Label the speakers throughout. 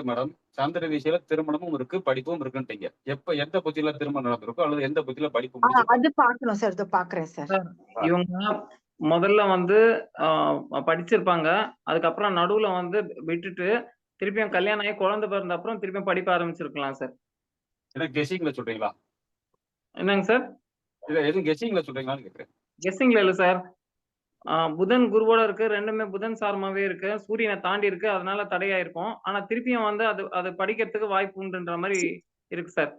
Speaker 1: Madam சந்திர திசையில திருமணமும் இருக்கு படிப்பும் இருக்குன்ட்டீங்க. எப்ப எந்த புத்தியில திருமணம் நடந்திருக்கோ அல்லது எந்த புத்தியில படிப்பு
Speaker 2: அது பாக்கணும் சார் இதோ பாக்குறேன் சார்.
Speaker 3: இவங்க முதல்ல வந்து ஆஹ் படிச்சிருப்பாங்க. அதுக்கப்புறம் நடுவுல வந்து விட்டுட்டு திருப்பியும் கல்யாணம் ஆகி குழந்தை பிறந்த அப்புறம் திருப்பியும் படிக்க ஆரம்பிச்சிருக்கலாம் சார்.
Speaker 1: ஏன்னா கெஸிங்ல சொல்றீங்களா?
Speaker 3: என்னங்க சார்?
Speaker 1: இல்ல எதுவும் கெஸிங்ல சொல்றீங்களான்னு கேக்குறேன்.
Speaker 3: கெஸ்ஸிங்ல இல்ல சார். புதன் குருவோட இருக்கு ரெண்டுமே புதன் சாரமாவே இருக்கு சூரியனை தாண்டி இருக்கு அதனால தடையாயிருக்கும். ஆனா திருப்பியும் வந்து அது அது படிக்கிறதுக்கு வாய்ப்பு உண்டுன்ற மாதிரி இருக்கு சார்.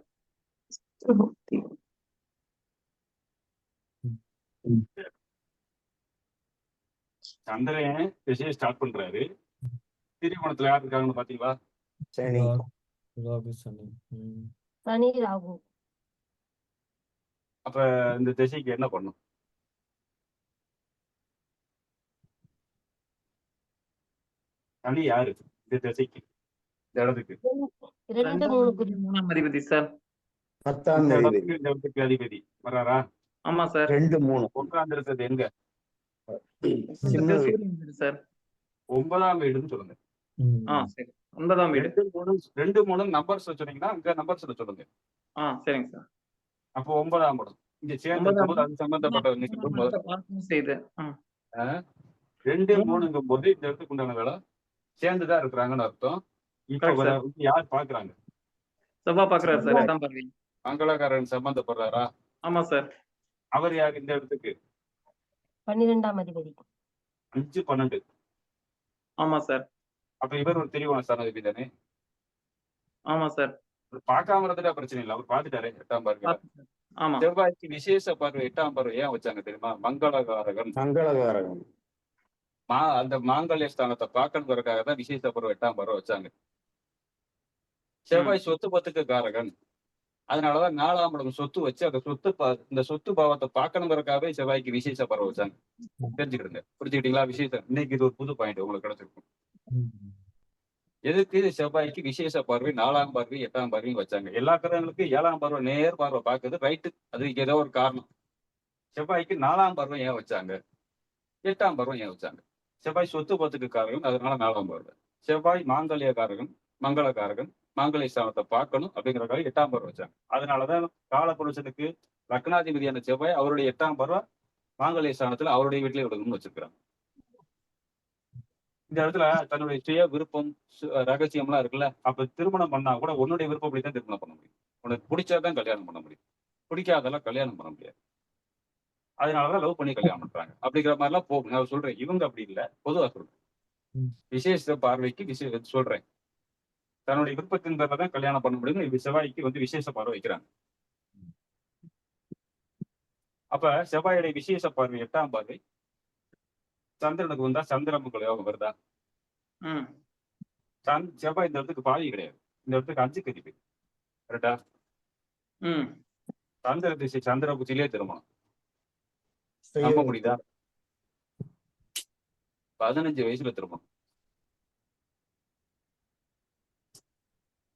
Speaker 1: சந்திரன் திசையை ஸ்டார்ட் பண்றாரு. திரிகோணத்துல யார் இருக்காங்கன்னு பாத்தீங்களா?
Speaker 4: சரி.
Speaker 5: சனி
Speaker 6: ராகு.
Speaker 1: அப்ப இந்த திசைக்கு என்ன பண்ணும்? சனி யாரு? இந்த திசைக்கு. இந்த இடத்துக்கு.
Speaker 3: மூணாம் அதிபதி சார்.
Speaker 4: பத்தாம்
Speaker 1: இடத்துக்கு அதிபதி. வர்றாரா?
Speaker 3: ஆமா சார்.
Speaker 4: ரெண்டு மூணு.
Speaker 1: உட்கார்ந்து இருக்கிறது எங்க
Speaker 3: சார்.
Speaker 1: ஒன்பதாம் வீடுன்னு சொல்லுங்க.
Speaker 5: ம்.
Speaker 3: ஆ சரி. ஒன்பதாம் வீடு.
Speaker 1: ரெண்டு மூணு நம்பர்ஸ் சொன்னீங்கன்னா அங்க நம்பர்ஸ் சொல்லுங்க.
Speaker 3: ஆ சரிங்க சார்.
Speaker 1: அப்போ ஒன்பதாம் இடம். இங்க சேர்ந்து அது சம்பந்தப்பட்ட
Speaker 3: செய்து.
Speaker 1: ரெண்டு மூணுங்கும் போது இந்த இடத்துக்கு உண்டான வேலை? சேர்ந்துதான் இருக்கிறாங்கன்னு அர்த்தம். இப்ப யார் பாக்குறாங்க
Speaker 3: செவ்வா பாக்குறாரு சார் எட்டாம் பார்வை
Speaker 1: மங்களகாரன் சம்பந்தப்படுறாரா?
Speaker 3: ஆமா சார்
Speaker 1: அவர் யார் இந்த இடத்துக்கு?
Speaker 6: பன்னிரெண்டாம் அதிபதி.
Speaker 1: அஞ்சு பன்னெண்டு.
Speaker 3: ஆமா சார்
Speaker 1: அப்ப இவர் ஒரு தெளிவான ஸ்தானாதிபதி தானே?
Speaker 3: ஆமா சார்
Speaker 1: பார்க்காம இருந்துட்டா பிரச்சனை இல்லை. அவர் பார்த்துட்டாரு எட்டாம் பார்வை
Speaker 3: ஆமா.
Speaker 1: செவ்வாய்க்கு விசேஷ பார்வை எட்டாம் பார்வை ஏன் வச்சாங்க தெரியுமா? மங்களகாரகன்.
Speaker 4: மங்களகாரகம்
Speaker 1: மா அந்த மாங்கல்ய ஸ்தானத்தை பார்க்கணுங்கிறதுக்காக தான் விசேஷ பார்வை எட்டாம் பார்வை வச்சாங்க. செவ்வாய் சொத்து பத்துக்கு காரகன் அதனாலதான் நாலாம் இடம் சொத்து வச்சு அந்த சொத்து இந்த சொத்து பாவத்தை பார்க்கணுங்கிறதுக்காகவே செவ்வாய்க்கு விசேஷ பார்வை வச்சாங்க. தெரிஞ்சுக்கிடுங்க. புரிஞ்சுக்கிட்டீங்களா விசேஷம்? இன்னைக்கு இது ஒரு புது பாயிண்ட் உங்களுக்கு கிடைச்சிருக்கும். எதுக்கு செவ்வாய்க்கு விசேஷ பார்வை? நாலாம் பார்வை எட்டாம் பார்வையும் வச்சாங்க. எல்லா கிரகங்களுக்கும் ஏழாம் பார்வை நேர் பார்வை பார்க்குது. ரைட்டு அதுக்கு ஏதோ ஒரு காரணம். செவ்வாய்க்கு நாலாம் பார்வை ஏன் வச்சாங்க? எட்டாம் பார்வை ஏன் வச்சாங்க? செவ்வாய் சொத்து பத்துக்கு காரகன் அதனால நாலாம் பார்வை செவ்வாய் மாங்கல்ய காரகன் மங்களகாரகன் மாங்கல்ய ஸ்தானத்தை பார்க்கணும் அப்படிங்கிறக்காக எட்டாம் பருவம் வச்சாங்க. அதனாலதான் காலபுருஷனுக்கு லக்னாதிபதியான செவ்வாய் அவருடைய எட்டாம் பருவம் மாங்கல்ய ஸ்தானத்துல அவருடைய வீட்டிலே விடணும்னு வச்சிருக்கிறாங்க. இந்த இடத்துல தன்னுடைய சுய விருப்பம் சு- ரகசியம்லாம் இருக்குல்ல அப்ப திருமணம் பண்ணா கூட உன்னுடைய விருப்பப்படி தான் திருமணம் பண்ண முடியும். உனக்கு பிடிச்சாதான் கல்யாணம் பண்ண முடியும். பிடிக்காதெல்லாம் கல்யாணம் பண்ண முடியாது. அதனாலதான் லவ் பண்ணி கல்யாணம் பண்றாங்க. அப்படிங்கிற மாதிரிலாம் போகும் நான் சொல்றேன். இவங்க அப்படி இல்ல. பொதுவா சொல்றேன். விசேஷ பார்வைக்கு விசே சொல்றேன். தன்னுடைய விருப்பத்தின் பேர்ல தான் கல்யாணம் பண்ண முடியும் செவ்வாய்க்கு வந்து விசேஷ பார்வை வைக்கிறாங்க. அப்ப செவ்வாயுடைய விசேஷ பார்வை எட்டாம் பார்வை. சந்திரனுக்கு வந்தா சந்திரமங்கல யோகம் வருதா? செவ்வாய் இந்த இடத்துக்கு பாதி கிடையாது. இந்த இடத்துக்கு அஞ்சு கதிப்பு கரெக்டா
Speaker 3: ம்.
Speaker 1: சந்திர திசை சந்திர புத்திலே திருமணம். நம்ப முடியுதா பதினஞ்சு வயசுல திருமணம்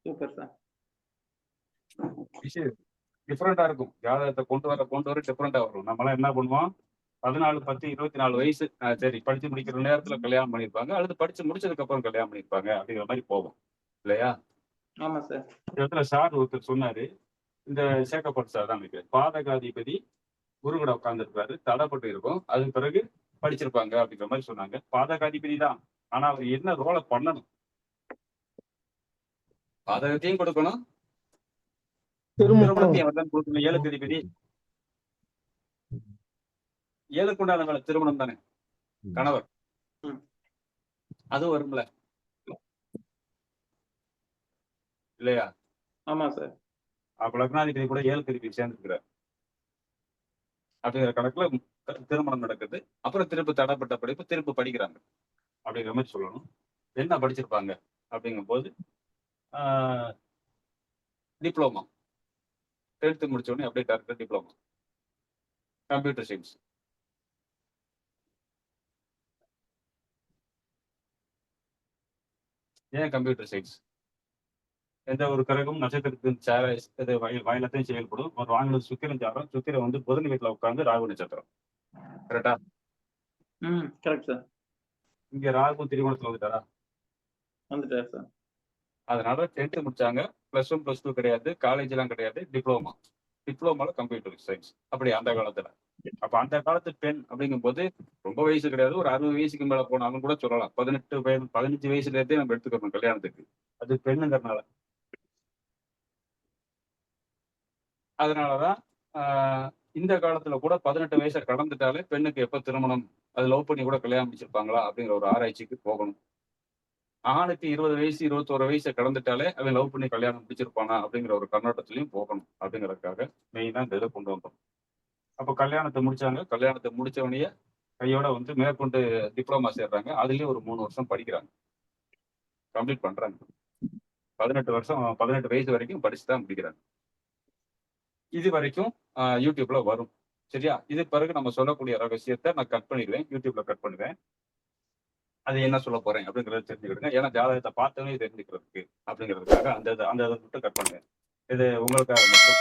Speaker 3: சூப்பர் சார்
Speaker 1: விஷயம் டிஃப்ரெண்டா இருக்கும். ஜாதகத்தை கொண்டு வர கொண்டு வர டிஃப்ரெண்டா வரும். நம்மளாம் என்ன பண்ணுவோம்? பதினாலு பத்து இருபத்தி நாலு வயசு. ஆஹ் சரி படிச்சு முடிக்கிற நேரத்துல கல்யாணம் பண்ணிருப்பாங்க அல்லது படிச்சு முடிச்சதுக்கு அப்புறம் கல்யாணம் பண்ணிருப்பாங்க அப்படிங்கிற மாதிரி போகும். இல்லையா?
Speaker 3: ஆமா சார்
Speaker 1: இடத்துல சார் ஒருத்தர் சொன்னாரு. இந்த சேக்கப்பட்ட சார் தான் நினைக்கிறேன் பாதகாதிபதி குருகட உட்கார்ந்துருப்பாரு தடைப்பட்டு இருக்கும். அதுக்கு பிறகு படிச்சிருப்பாங்க அப்படிங்கிற மாதிரி சொன்னாங்க. பாதகாதிபதி தான். ஆனா அவர் என்ன ரோலை பண்ணணும்? பாதகத்தையும் கொடுக்கணும். திருமணத்தையும் அவர் தான் கொடுக்கணும். ஏழுக்கு அதிபதி. ஏழுக்கு உண்டான வேலை திருமணம் தானே? கணவர். அதுவும் வரும்ல. இல்லையா?
Speaker 3: ஆமா சார்.
Speaker 1: அப்ப லக்னாதிபதி கூட ஏழு திருப்பி சேர்ந்துருக்கிறார். அப்படிங்கிற கணக்குல திருமணம் நடக்குது. அப்புறம் திரும்ப தடைப்பட்ட படிப்பு திரும்ப படிக்கிறாங்க. அப்படிங்கிற மாதிரி சொல்லணும். என்ன படிச்சிருப்பாங்க? அப்படிங்கும்போது டிப்ளமா டென்த்து முடிச்ச உடனே அப்படியே டேரக்டர் டிப்ளமா கம்ப்யூட்டர் சயின்ஸ் ஏன் கம்ப்யூட்டர் சயின்ஸ் எந்த ஒரு கிரகம் நட்சத்திரத்தின் சேர இது வய- வயலத்தையும் செயல்படும். ஒரு வாங்கினது சுக்கிரன் சாரம் சுக்கிரன் வந்து புதன் வீட்டுல உட்கார்ந்து ராகு நட்சத்திரம். கரெக்டா
Speaker 3: ம் கரெக்ட் சார்
Speaker 1: இங்க ராகு திரிகோணத்துல வந்துட்டாரா?
Speaker 3: வந்துட்டார் சார்
Speaker 1: அதனால டென்த்து முடிச்சாங்க. ப்ளஸ் ஒன் ப்ளஸ் டூ கிடையாது. காலேஜ் எல்லாம் கிடையாது. டிப்ளமா டிப்ளமால கம்ப்யூட்டர் சயின்ஸ் அப்படி அந்த காலத்துல. அப்ப அந்த காலத்து பெண் அப்படிங்கும்போது ரொம்ப வயசு கிடையாது. ஒரு அறுபது வயசுக்கு மேல போனாலும் கூட சொல்லலாம். பதினெட்டு வயது பதினஞ்சு வயசுல இருந்தே நம்ம எடுத்துக்கணும் கல்யாணத்துக்கு. அது பெண்ணுங்கிறனால அதனாலதான் இந்த காலத்துல கூட பதினெட்டு வயசை கடந்துட்டாலே பெண்ணுக்கு எப்ப திருமணம்? அது லவ் பண்ணி கூட கல்யாணம் முடிச்சிருப்பாங்களா? அப்படிங்கிற ஒரு ஆராய்ச்சிக்கு போகணும். ஆணுக்கு இருபது வயசு இருபத்தோரு வயசை கடந்துட்டாலே அவன் லவ் பண்ணி கல்யாணம் முடிச்சிருப்பானா? அப்படிங்கிற ஒரு கண்ணோட்டத்திலையும் போகணும். அப்படிங்கிறதுக்காக மெயினா இந்த இதை கொண்டு வந்தோம். அப்போ கல்யாணத்தை முடிச்சாங்க. கல்யாணத்தை முடிச்சவனையே கையோட வந்து மேற்கொண்டு டிப்ளமா சேர்றாங்க. அதுலயும் ஒரு மூணு வருஷம் படிக்கிறாங்க. கம்ப்ளீட் பண்றாங்க. பதினெட்டு வருஷம் பதினெட்டு வயசு வரைக்கும் படிச்சு தான் முடிக்கிறாங்க. இது வரைக்கும் ஆஹ், யூடியூப்ல வரும். சரியா? இது பிறகு நம்ம சொல்லக்கூடிய ரகசியத்தை நான் கட் பண்ணிடுவேன். யூடியூப்ல கட் பண்ணுவேன். அது என்ன சொல்ல போறேன் அப்படிங்கறத தெரிஞ்சுக்கிடுங்க. ஏன்னா ஜாதகத்தை பார்த்தவனே தெரிஞ்சுக்கிறதுக்கு அப்படிங்கிறதுக்காக அந்த அந்த இதை மட்டும் கட் பண்ணுவேன். இது உங்களுக்காக மட்டும்.